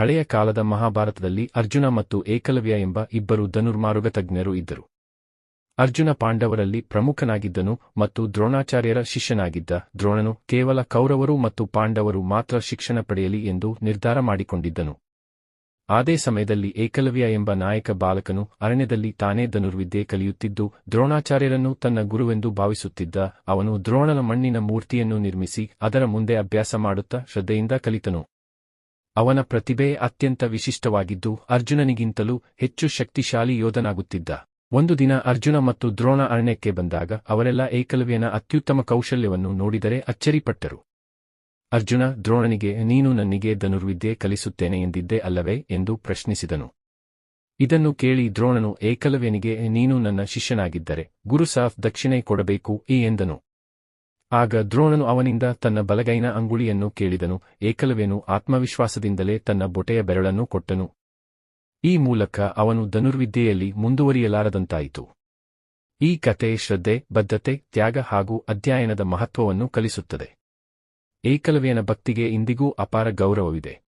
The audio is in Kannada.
ಹಳೆಯ ಕಾಲದ ಮಹಾಭಾರತದಲ್ಲಿ ಅರ್ಜುನ ಮತ್ತು ಏಕಲವ್ಯ ಎಂಬ ಇಬ್ಬರು ಧನುರ್ಮಾರುಗ ತಜ್ಞರು ಇದ್ದರು. ಅರ್ಜುನ ಪಾಂಡವರಲ್ಲಿ ಪ್ರಮುಖನಾಗಿದ್ದನು ಮತ್ತು ದ್ರೋಣಾಚಾರ್ಯರ ಶಿಷ್ಯನಾಗಿದ್ದ ದ್ರೋಣನು ಕೇವಲ ಕೌರವರು ಮತ್ತು ಪಾಂಡವರು ಮಾತ್ರ ಶಿಕ್ಷಣ ಪಡೆಯಲಿ ಎಂದು ನಿರ್ಧಾರ ಮಾಡಿಕೊಂಡಿದ್ದನು. ಅದೇ ಸಮಯದಲ್ಲಿ ಏಕಲವ್ಯ ಎಂಬ ನಾಯಕ ಬಾಲಕನು ಅರಣ್ಯದಲ್ಲಿ ತಾನೇ ಧನುರ್ವಿದ್ಯೆ ಕಲಿಯುತ್ತಿದ್ದು, ದ್ರೋಣಾಚಾರ್ಯರನ್ನು ತನ್ನ ಗುರುವೆಂದು ಭಾವಿಸುತ್ತಿದ್ದ ಅವನು ದ್ರೋಣನ ಮಣ್ಣಿನ ಮೂರ್ತಿಯನ್ನು ನಿರ್ಮಿಸಿ ಅದರ ಮುಂದೆ ಅಭ್ಯಾಸ ಮಾಡುತ್ತಾ ಶ್ರದ್ಧೆಯಿಂದ ಕಲಿತನು. ಅವನ ಪ್ರತಿಭೆ ಅತ್ಯಂತ ವಿಶಿಷ್ಟವಾಗಿದ್ದು ಅರ್ಜುನನಿಗಿಂತಲೂ ಹೆಚ್ಚು ಶಕ್ತಿಶಾಲಿ ಯೋಧನಾಗುತ್ತಿದ್ದ. ಒಂದು ದಿನ ಅರ್ಜುನ ಮತ್ತು ದ್ರೋಣ ಅರಣ್ಯಕ್ಕೆ ಬಂದಾಗ ಅವರೆಲ್ಲ ಏಕಲವ್ಯನ ಅತ್ಯುತ್ತಮ ಕೌಶಲ್ಯವನ್ನು ನೋಡಿದರೆ ಅಚ್ಚರಿಪಟ್ಟರು. ಅರ್ಜುನ, ದ್ರೋಣನಿಗೆ, ನೀನು ನನ್ನಿಗೆ ಧನುರ್ವಿದ್ಯೆ ಕಲಿಸುತ್ತೇನೆ ಎಂದಿದ್ದೆ ಅಲ್ಲವೇ ಎಂದು ಪ್ರಶ್ನಿಸಿದನು. ಇದನ್ನು ಕೇಳಿ ದ್ರೋಣನು ಏಕಲವ್ಯನಿಗೆ, ನೀನು ನನ್ನ ಶಿಷ್ಯನಾಗಿದ್ದರೆ ಗುರುಸಾಫ್ ದಕ್ಷಿಣೆ ಕೊಡಬೇಕು ಈ ಎಂದನು. ಆಗ ದ್ರೋಣನು ಅವನಿಂದ ತನ್ನ ಬಲಗೈನ ಅಂಗುಳಿಯನ್ನು ಕೇಳಿದನು ಏಕಲವೇನು ಆತ್ಮವಿಶ್ವಾಸದಿಂದಲೇ ತನ್ನ ಬೊಟೆಯ ಬೆರಳನ್ನು ಕೊಟ್ಟನು. ಈ ಮೂಲಕ ಅವನು ಧನುರ್ವಿದ್ಯೆಯಲ್ಲಿ ಮುಂದುವರಿಯಲಾರದಂತಾಯಿತು. ಈ ಕತೆ ಶ್ರದ್ಧೆ, ಬದ್ಧತೆ, ತ್ಯಾಗ ಹಾಗೂ ಅಧ್ಯಯನದ ಮಹತ್ವವನ್ನು ಕಲಿಸುತ್ತದೆ. ಏಕಲವ್ಯನ ಭಕ್ತಿಗೆ ಇಂದಿಗೂ ಅಪಾರ ಗೌರವವಿದೆ.